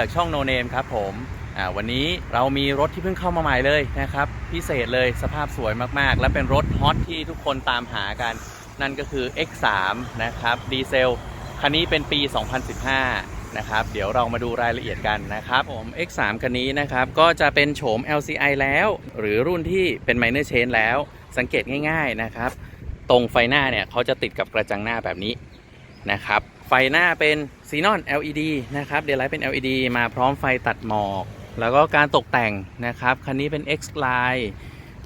จากช่องโนเนมครับผมวันนี้เรามีรถที่เพิ่งเข้ามาใหม่เลยนะครับ พิเศษเลยสภาพสวยมากๆ และเป็นรถฮอตที่ทุกคนตามหากัน นั่นก็คือ X3 นะครับดีเซลคันนี้เป็นปี 2015 นะครับ เดี๋ยวเรามาดูรายละเอียดกันนะครับผม X3 คันนี้นะครับ ก็จะเป็นโฉม LCI แล้ว หรือรุ่นที่เป็น minor change แล้ว สังเกตง่าย ๆนะครับ ตรงไฟหน้าเนี่ยเขาจะติดกับกระจังหน้าแบบนี้นะครับ ไฟหน้าเป็นซีนอน LED นะครับเดลไลท์เป็น LED มาพร้อมไฟตัดหมอก แล้วก็การตกแต่งนะครับ คันนี้เป็น X Line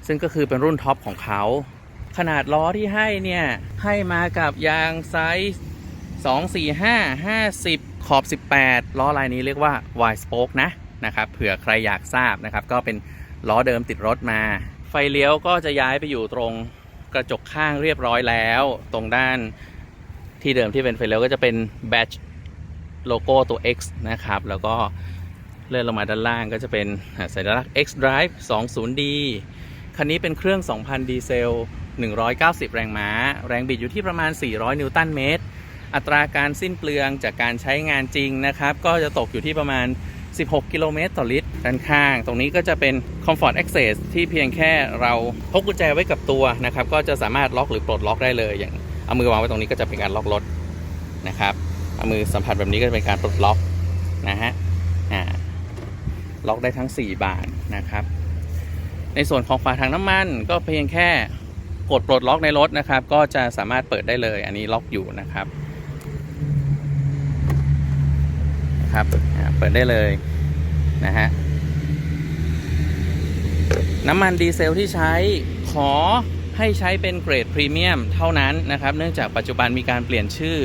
ซึ่งก็คือเป็นรุ่นท็อปของเขา ขนาดล้อที่ให้เนี่ย ให้มากับยางไซส์2 4 5 50 ขอบ 18 ล้อลายนี้เรียกว่า Y spoke นะนะครับเผื่อใครอยากทราบนะครับ ก็เป็นล้อเดิมติดรถมา ไฟเลี้ยวก็จะย้ายไปอยู่ตรงกระจกข้างเรียบร้อยแล้ว ตรงด้าน ที่เดิมที่เป็นไฟเลี้ยวก็จะเป็นแบตโลโก้ตัว X นะครับ แล้วก็เลื่อนลงมาด้านล่างก็จะเป็นสัญลักษณ์ X Drive 20D คันนี้เป็นเครื่อง 2,000 ดีเซล 190 แรงม้า แรงบิดอยู่ที่ประมาณ 400 นิวตันเมตร อัตราการสิ้นเปลืองจากการใช้งานจริงนะครับ ก็จะตกอยู่ที่ประมาณ 16 กิโลเมตรต่อลิตร ด้านข้าง ตรงนี้ก็จะเป็น Comfort Access ที่เพียงแค่เราพกกุญแจไว้กับตัวนะครับ ก็จะสามารถล็อกหรือปลดล็อกได้เลยอย่าง เอามือวางไว้ตรงนี้ก็จะเป็นการล็อกรถนะครับ เอามือสัมผัสแบบนี้ก็จะเป็นการปลดล็อกนะฮะอ่าล็อกได้ทั้ง 4 บานนะครับ ในส่วนของฝาถังน้ำมัน ก็เพียงแค่กดปลดล็อกในรถนะครับ ก็จะสามารถเปิดได้เลย อันนี้ล็อกอยู่นะครับนะครับเปิดได้เลยนะฮะน้ำมันดีเซลที่ใช้ขอ ให้ใช้เป็นเกรดพรีเมียมเท่านั้นนะครับ เนื่องจากปัจจุบันมีการเปลี่ยนชื่อ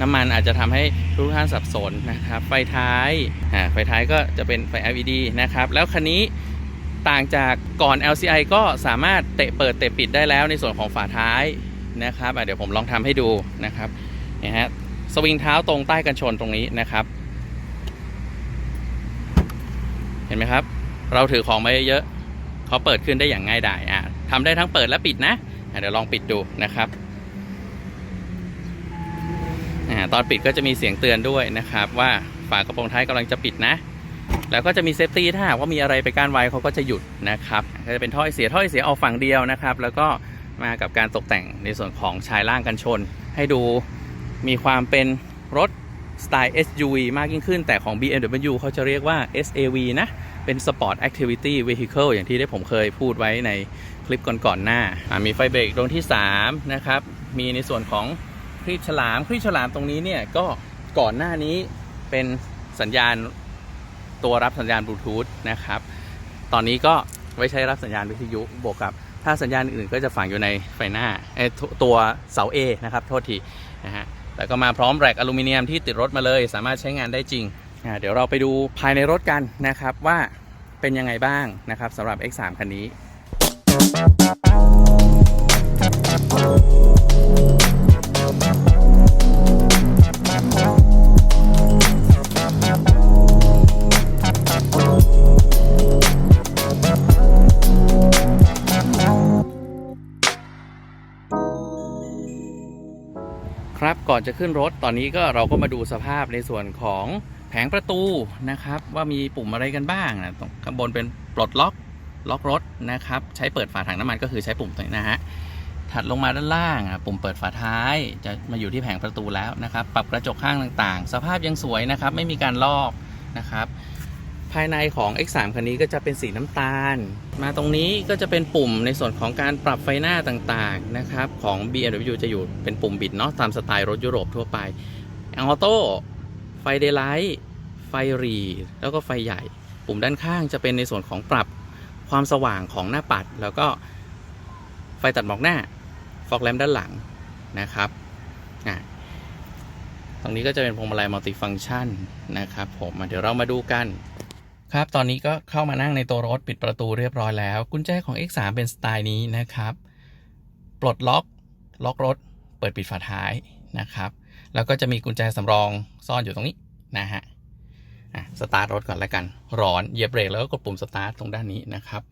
น้ำมันอาจจะทำให้ทุกท่านสับสนนะครับ ไฟท้ายอ่าไฟท้ายก็จะเป็นไฟ LED นะครับ แล้วคันนี้ต่างจากก่อน LCI ก็สามารถเตะเปิดเตะปิดได้แล้วในส่วนของฝาท้ายนะครับเดี๋ยวผมลองทำให้ดูนะครับนี่ฮะสวิงเท้าตรงใต้กันชนตรงนี้นะครับ เห็นไหมครับ เราถือของมาเยอะเขาเปิดขึ้นได้อย่างง่ายดายอะ ทำได้ทั้งเปิดและปิดนะเดี๋ยวลองปิดดูนะครับตอนปิดก็จะมีเสียงเตือนด้วยนะครับ ว่าฝากระโปรงท้ายกำลังจะปิดนะ แล้วก็จะมีเซฟตี้ถ้าหากว่ามีอะไรไปกั้นไว้เขาก็จะหยุดนะครับก็จะเป็นถ้อยเสียถ้อยเสียเอาฝั่งเดียวนะครับ แล้วก็มากับการตกแต่งในส่วนของชายล่างกันชน ให้ดูมีความเป็นรถสไตล์ SUV มากยิ่งขึ้น แต่ของ BMW เขาจะเรียกว่า SAV นะ เป็น Sport Activity Vehicle อย่างที่ได้ผมเคยพูดไว้ใน คลิปก่อนๆหน้า มีไฟเบรกดวงที่ 3 นะครับ มีในส่วนของครีบฉลามครีบฉลามตรงนี้เนี่ยก็ก่อนหน้านี้เป็นสัญญาณตัวรับสัญญาณบลูทูธนะครับ ตอนนี้ก็ไว้ใช้รับสัญญาณวิทยุบวกกับ ถ้าสัญญาณอื่นก็จะฝังอยู่ในไฟหน้าเอ้ตัวเสา A นะครับ โทษทีนะฮะแล้วก็มาพร้อมแรกอลูมิเนียมที่ติดรถมาเลย สามารถใช้งานได้จริง เดี๋ยวเราไปดูภายในรถกันนะครับว่าเป็นยังไงบ้างนะครับสำหรับ X3 คันนี้ ครับก่อนจะขึ้นรถตอนนี้ก็เราก็มาดูสภาพในส่วนของแผงประตูนะครับ ว่ามีปุ่มอะไรกันบ้างนะตรงข้างบนเป็นปลดล็อก ล็อกรถนะครับ ใช้เปิดฝาถังน้ำมันก็คือใช้ปุ่มตรงนี้นะฮะ ถัดลงมาด้านล่างปุ่มเปิดฝาท้ายจะมาอยู่ที่แผงประตูแล้วนะครับ ปรับกระจกข้างต่างๆ สภาพยังสวยนะครับ ไม่มีการลอกนะครับ ภายในของ X3 คันนี้ก็จะเป็นสีน้ำตาล มาตรงนี้ก็จะเป็นปุ่มในส่วนของการปรับไฟหน้าต่างๆนะครับของ BMW จะอยู่เป็นปุ่มบิดเนาะตามสไตล์รถยุโรปทั่วไปออโต้ไฟเดย์ไลท์ไฟรี แล้วก็ไฟใหญ่ ปุ่มด้านข้างจะเป็นในส่วนของปรับ ความสว่างของหน้าปัด แล้วก็ไฟตัดหมอกหน้าฟอกแลมด้านหลังนะครับตรงนี้ก็จะเป็นพวงมาลัยมัลติฟังก์ชันนะครับผมเดี๋ยวเรามาดูกัน ครับตอนนี้ก็เข้ามานั่งในตัวรถปิดประตูเรียบร้อยแล้ว กุญแจของ X3 เป็นสไตล์นี้นะครับ ปลดล็อกล็อกรถ เปิดปิดฝาท้ายนะครับ แล้วก็จะมีกุญแจสำรองซ่อนอยู่ตรงนี้นะฮะ อะสตาร์ทรถก่อนแล้วกัน ร้อนเหยียบเบรกแล้วก็กดปุ่มสตาร์ทตรงด้านนี้นะครับ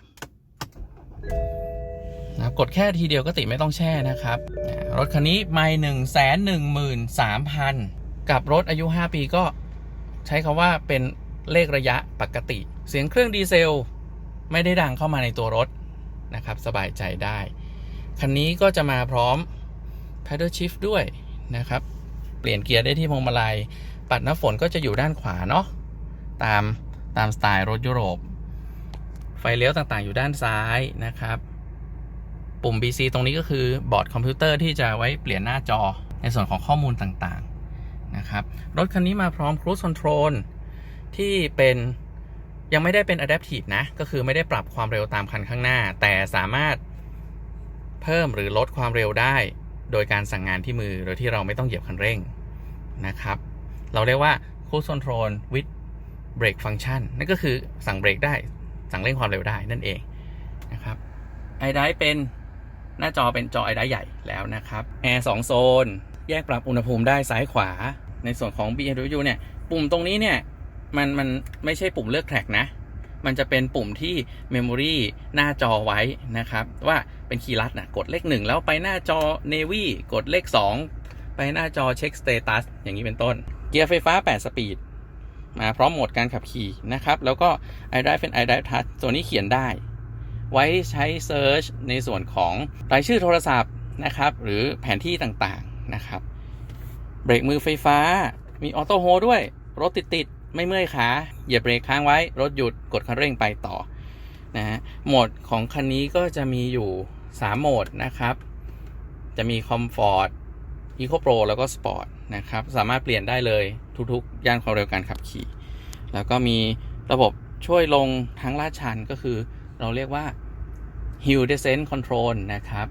นะกดแค่ทีเดียวก็ติไม่ต้องแช่นะครับ รถคันนี้ไม่หนึ่งแสนหนึ่งหมื่นสามพันกับรถอายุ 5 ปีก็ใช้คาว่าเป็นเลขระยะปกติ เสียงเครื่องดีเซล ไม่ได้ดังเข้ามาในตัวรถนะครับ สบายใจได้ คันนี้ก็จะมาพร้อม paddle shift ด้วยนะครับ เปลี่ยนเกียร์ได้ที่พวงมาลัย ปัดน้ำฝนก็จะอยู่ด้านขวาเนาะ ตามตามสไตล์รถยุโรป ไฟเลี้ยวต่างๆอยู่ด้านซ้ายนะครับ ปุ่ม BC ตรงนี้ก็คือบอร์ดคอมพิวเตอร์ที่จะไว้เปลี่ยนหน้าจอในส่วนของข้อมูลต่างๆนะครับ รถคันนี้มาพร้อม Cruise Control ที่เป็นยังไม่ได้เป็น Adaptive นะ ก็คือไม่ได้ปรับความเร็วตามคันข้างหน้า แต่สามารถเพิ่มหรือลดความเร็วได้ โดยการสั่งงานที่มือโดยที่เราไม่ต้องเหยียบคันเร่งนะครับ เราเรียกว่า Cruise Control with Brake Function นั่นก็คือสั่งเบรกได้สั่งเร่งความเร็วได้นั่นเองนะครับไอไดเป็นหน้าจอเป็นจอไอไดใหญ่แล้วนะครับแอร์สองโซน แยกปรับอุณหภูมิได้ซ้ายขวา ในส่วนของ BMW เนี่ย ปุ่มตรงนี้เนี่ย มันมันไม่ใช่ปุ่มเลือกแทร็กนะ มันจะเป็นปุ่มที่ Memory หน้าจอไว้นะครับ ว่าเป็นคีย์ลัดนะกดเลข1แล้วไปหน้าจอ Navy กดเลข 2 ไปหน้าจอเช็คสเตตัสอย่างนี้เป็นต้น เกียร์ไฟฟ้า 8 สปีด มาพร้อมโหมดการขับขี่นะครับ แล้วก็ iDrive เป็น iDrive Touch ตัวนี้เขียนได้ ไว้ใช้ Search ในส่วนของรายชื่อโทรศัพท์นะครับ หรือแผนที่ต่างๆนะครับ เบรกมือไฟฟ้า มีออโต้โฮด้วย รถติดๆ ไม่เมื่อยขาเหยียบเบรกค้างไว้ รถหยุดกดคันเร่งไปต่อนะฮะโหมดของคันนี้ก็จะมีอยู่ 3 โหมดนะครับ จะมี Comfort Eco Pro แล้วก็ Sport นะครับ สามารถเปลี่ยนได้เลยทุกๆ ย่านความเร็วการขับขี่ แล้วก็มีระบบช่วยลงทางลาดชันก็คือเราเรียกว่า Hill Descent Control นะครับ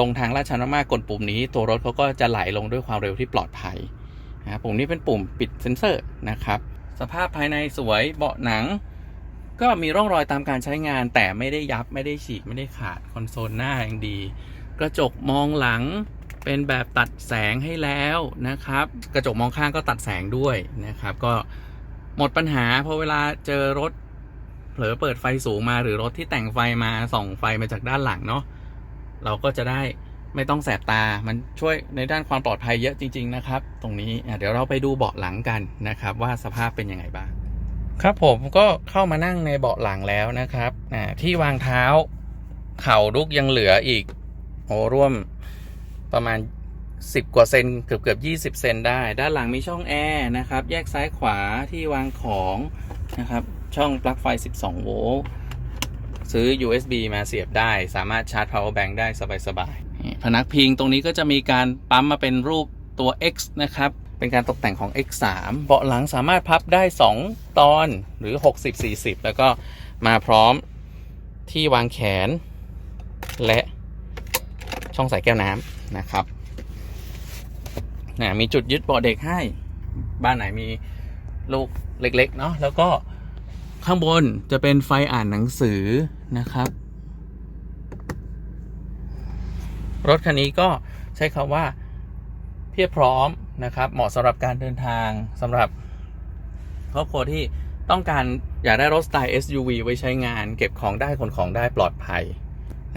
ลงทางลาดชันมากๆกดปุ่มนี้ ตัวรถเขาก็จะไหลลงด้วยความเร็วที่ปลอดภัยนะปุ่มนี้เป็นปุ่มปิดเซ็นเซอร์นะครับ สภาพภายในสวยเบาะหนัง ก็มีร่องรอยตามการใช้งาน แต่ไม่ได้ยับไม่ได้ฉีกไม่ได้ขาดคอนโซลหน้ายังดี กระจกมองหลัง เป็นแบบตัดแสงให้แล้วนะครับ กระจกมองข้างก็ตัดแสงด้วยนะครับ ก็หมดปัญหาพราะเวลาเจอรถเผลอเปิดไฟสูงมาหรือรถที่แต่งไฟมาส่องไฟมาจากด้านหลังเนาะเราก็จะได้ไม่ต้องแสบตา มันช่วยในด้านความปลอดภัยเยอะจริง ๆ นะครับ ตรงนี้เดี๋ยวเราไปดูเบาะหลังกันนะครับ ว่าสภาพเป็นยังไงบ้าง ครับผมก็เข้ามานั่งในเบาะหลังแล้วนะครับที่วางเท้า เข่าลุกยังเหลืออีกโอ้ร่วม ประมาณ 10 กว่าเซนเกือบเกือบ20เซนได้ ด้านหลังมีช่องแอร์นะครับ แยกซ้ายขวาที่วางของนะครับ ช่องปลั๊กไฟ 12 โวลต์ซื้อ USB มาเสียบได้ สามารถชาร์จ power bank ได้สบายๆ พนักพิงตรงนี้ก็จะมีการปั๊มมาเป็นรูปตัว X นะครับ เป็นการตกแต่งของ X3 เบาะหลังสามารถพับได้ 2 ตอนหรือ 60-40 แล้วก็มาพร้อมที่วางแขน และช่องใส่แก้วน้ำ นะครับนะมีจุดยึดเบาะเด็กให้ บ้านไหนมีลูกเล็กๆเนาะแล้วก็ข้างบนจะเป็นไฟอ่านหนังสือนะครับ รถคันนี้ก็ใช้คำว่าเพียบพร้อมนะครับ เหมาะสำหรับการเดินทางสำหรับครอบครัวที่ต้องการอยากได้รถสไตล์ SUV ไว้ใช้งาน เก็บของได้ขนของได้ปลอดภัย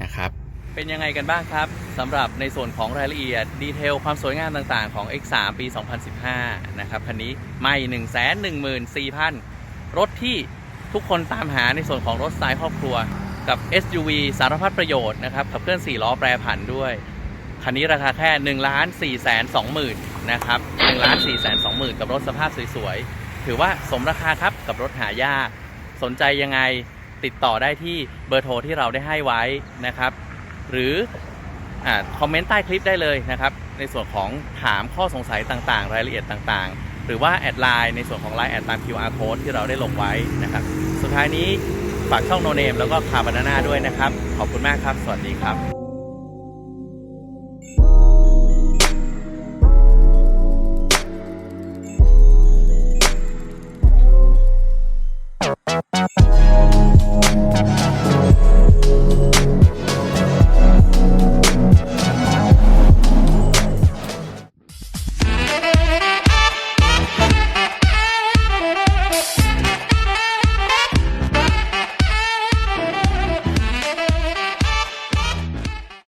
นะครับ เป็นยังไงกันบ้างครับสำหรับในส่วนของรายละเอียด ดีเทลความสวยงามต่างๆของ X3 ปี 2015 นะครับคันนี้ไม่114,000 รถที่ทุกคนตามหาในส่วนของรถสไตล์ครอบครัว กับ SUV สารพัดประโยชน์นะครับขับเคลื่อน 4 ล้อแปรผันด้วย คันนี้ราคาแค่ 1 4 2 0 0 0นะครับ1 4 2 0 0 0 0กับรถสภาพสวยๆ ถือว่าสมราคาครับกับรถหายาก สนใจยังไงติดต่อได้ที่เบอร์โทรที่เราได้ให้ไว้นะครับ หรืออคอมเมนต์ใต้คลิปได้เลยนะครับ ในส่วนของถามข้อสงสัยต่างๆ รายละเอียดต่างๆ หรือว่าแอดไลน์ในส่วนของไลน์แอดตาม QR code ที่เราได้ลงไว้นะครับ สุดท้ายนี้ฝากช่องโนเนมแล้วก็คาบานาน่าด้วยนะครับ ขอบคุณมากครับ สวัสดีครับ